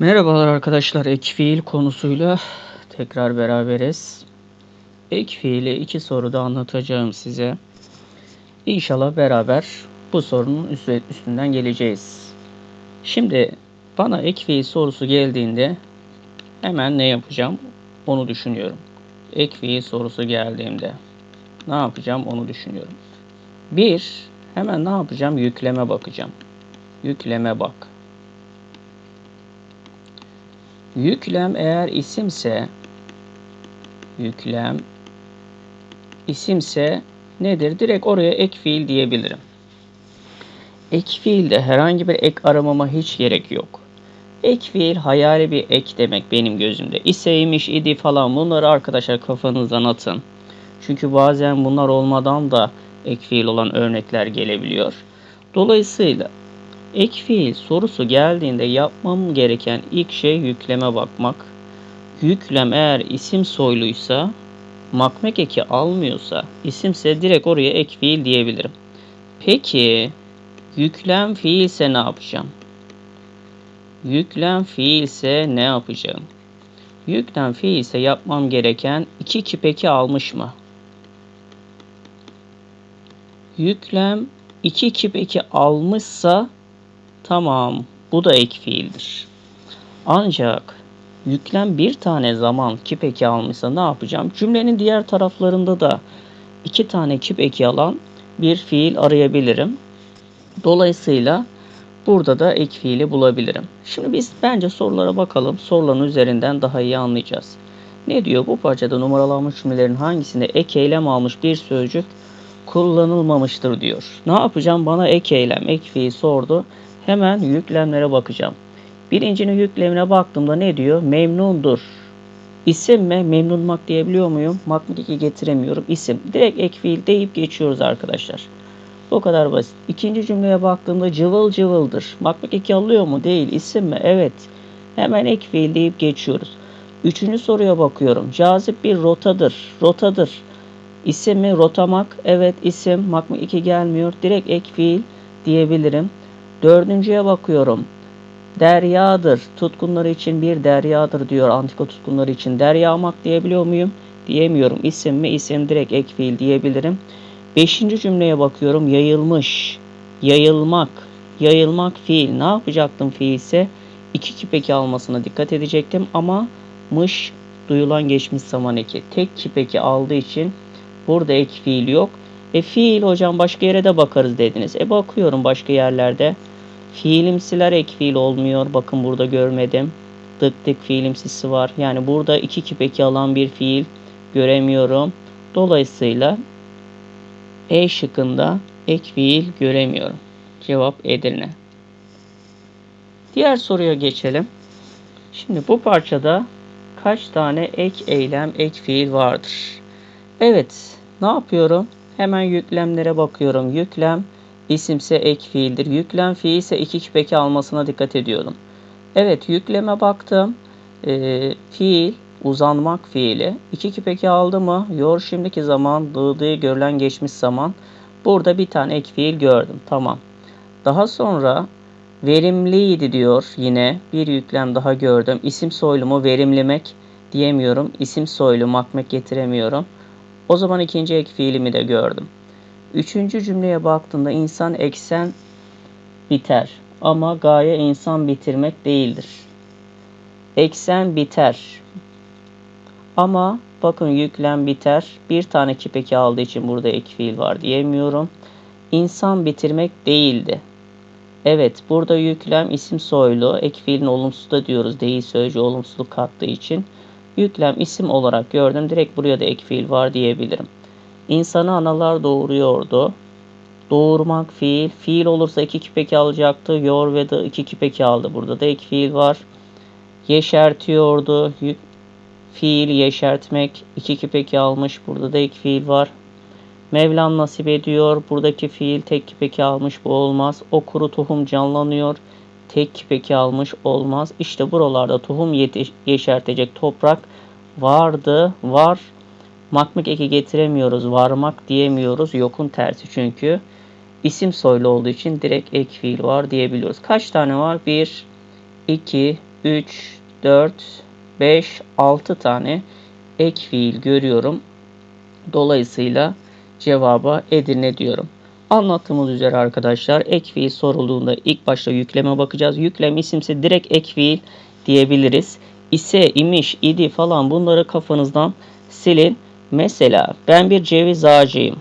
Merhabalar arkadaşlar. Ek fiil konusuyla tekrar beraberiz. Ek fiili iki soruda anlatacağım size. İnşallah beraber bu sorunun üstünden geleceğiz. Şimdi bana ek fiil sorusu geldiğinde hemen ne yapacağım onu düşünüyorum. Ek fiil sorusu geldiğimde ne yapacağım onu düşünüyorum. Bir, hemen ne yapacağım? Yükleme bakacağım. Yükleme bak. Yüklem eğer isimse yüklem isimse nedir? Direkt oraya ek fiil diyebilirim. Ek fiilde herhangi bir ek aramama hiç gerek yok. Ek fiil hayali bir ek demek benim gözümde. İseymiş, idi falan bunları arkadaşlar kafanızdan atın. Çünkü bazen bunlar olmadan da ek fiil olan örnekler gelebiliyor. Dolayısıyla Ek fiil sorusu geldiğinde yapmam gereken ilk şey yükleme bakmak. Yüklem eğer isim soyluysa, makmek eki almıyorsa, isimse direkt oraya ek fiil diyebilirim. Peki yüklem fiilse ne yapacağım? Yüklem fiilse ne yapacağım? Yüklem fiilse yapmam gereken iki kipeki almış mı? Yüklem iki kipeki almışsa Tamam, bu da ek fiildir. Ancak yüklem bir tane zaman kip eki almışsa ne yapacağım? Cümlenin diğer taraflarında da iki tane kip eki alan bir fiil arayabilirim. Dolayısıyla burada da ek fiili bulabilirim. Şimdi biz bence sorulara bakalım. Soruların üzerinden daha iyi anlayacağız. Ne diyor? Bu parçada numaralanmış cümlelerin hangisinde ek eylem almış bir sözcük kullanılmamıştır diyor. Ne yapacağım? Bana ek eylem, ek fiil sordu. Hemen yüklemlere bakacağım. Birincinin yüklemine baktığımda ne diyor? Memnundur. İsim mi? Memnunmak diyebiliyor muyum? Makmudiki getiremiyorum. İsim. Direkt ek fiil deyip geçiyoruz arkadaşlar. Bu kadar basit. İkinci cümleye baktığımda cıvıl cıvıldır. Makmuk eki alıyor mu? Değil. İsim mi? Evet. Hemen ek fiil deyip geçiyoruz. Üçüncü soruya bakıyorum. Cazip bir rotadır. Rotadır. İsim mi? Rotamak. Evet isim. Makmuk iki gelmiyor. Direkt ek fiil diyebilirim. Dördüncüye bakıyorum. Deryadır. Tutkunları için bir deryadır diyor antika tutkunları için. Deryamak diyebiliyor muyum? Diyemiyorum. İsim mi? İsim direkt ek fiil diyebilirim. Beşinci cümleye bakıyorum. Yayılmış. Yayılmak. Yayılmak fiil. Ne yapacaktım fiilse? İki kipeki almasına dikkat edecektim ama mış duyulan geçmiş zaman eki. Tek kipeki aldığı için burada ek fiil yok. E fiil hocam başka yere de bakarız dediniz. E bakıyorum başka yerlerde. Fiilimsiler ek fiil olmuyor. Bakın burada görmedim. Dık dık fiilimsisi var. Yani burada iki kipeki alan bir fiil göremiyorum. Dolayısıyla E şıkkında ek fiil göremiyorum. Cevap Edirne. Diğer soruya geçelim. Şimdi bu parçada kaç tane ek eylem, ek fiil vardır? Evet, ne yapıyorum? Hemen yüklemlere bakıyorum. Yüklem isimse ek fiildir. Yüklem fiil ise iki kipeki almasına dikkat ediyorum. Evet yükleme baktım. E, fiil uzanmak fiili. İki kipeki aldı mı? Yor şimdiki zaman, dığdığı görülen geçmiş zaman. Burada bir tane ek fiil gördüm. Tamam. Daha sonra verimliydi diyor yine. Bir yüklem daha gördüm. İsim soylumu verimlemek diyemiyorum. İsim soylu makmek getiremiyorum. O zaman ikinci ek fiilimi de gördüm. Üçüncü cümleye baktığında insan eksen biter. Ama gaye insan bitirmek değildir. Eksen biter. Ama bakın yüklem biter. Bir tane kipeki aldığı için burada ek fiil var diyemiyorum. İnsan bitirmek değildi. Evet burada yüklem isim soylu. Ek fiilin olumsuz da diyoruz. Değil sözcü olumsuzluk kattığı için. Yüklem isim olarak gördüm. Direkt buraya da ek fiil var diyebilirim. İnsanı analar doğuruyordu. Doğurmak fiil. Fiil olursa iki kipeki alacaktı. Yor ve da iki kipeki aldı. Burada da iki fiil var. Yeşertiyordu. Fiil yeşertmek. iki kipeki almış. Burada da iki fiil var. Mevlam nasip ediyor. Buradaki fiil tek kipeki almış. Bu olmaz. O kuru tohum canlanıyor. Tek kipeki almış olmaz. İşte buralarda tohum yeşertecek toprak vardı. Var. Makmik eki getiremiyoruz. Varmak diyemiyoruz. Yokun tersi çünkü. isim soylu olduğu için direkt ek fiil var diyebiliyoruz. Kaç tane var? 1, 2, 3, 4, 5, 6 tane ek fiil görüyorum. Dolayısıyla cevaba Edirne diyorum. Anlattığımız üzere arkadaşlar ek fiil sorulduğunda ilk başta yükleme bakacağız. Yüklem isimse direkt ek fiil diyebiliriz. İse, imiş, idi falan bunları kafanızdan silin. Mesela ben bir ceviz ağacıyım.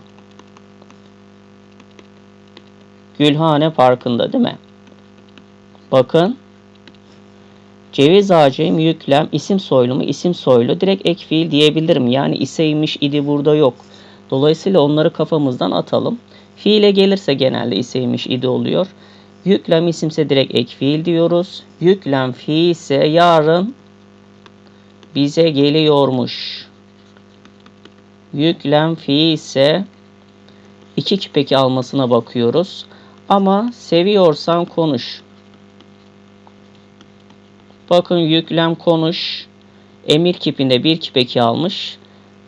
Gülhane Parkı'nda değil mi? Bakın. Ceviz ağacıyım yüklem isim soylu mu? İsim soylu. Direkt ek fiil diyebilirim. Yani iseymiş idi burada yok. Dolayısıyla onları kafamızdan atalım. Fiile gelirse genelde iseymiş idi oluyor. Yüklem isimse direkt ek fiil diyoruz. Yüklem fiil ise yarın bize geliyormuş. Yüklem fiil ise iki kipeki almasına bakıyoruz. Ama seviyorsan konuş. Bakın yüklem konuş. Emir kipinde bir kipeki almış.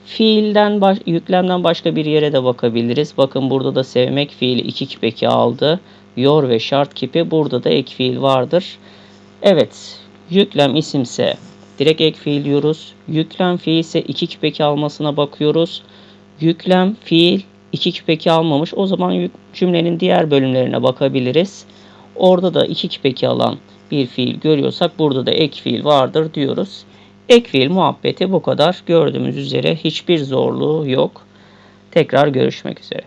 Fiilden baş, yüklemden başka bir yere de bakabiliriz. Bakın burada da sevmek fiili iki kipeki aldı. Yor ve şart kipi burada da ek fiil vardır. Evet. Yüklem isimse direkt ek fiil diyoruz. Yüklem fiil ise iki kipeki almasına bakıyoruz. Yüklem fiil iki kipeki almamış. O zaman cümlenin diğer bölümlerine bakabiliriz. Orada da iki kipeki alan bir fiil görüyorsak burada da ek fiil vardır diyoruz. Ek muhabbeti bu kadar. Gördüğümüz üzere hiçbir zorluğu yok. Tekrar görüşmek üzere.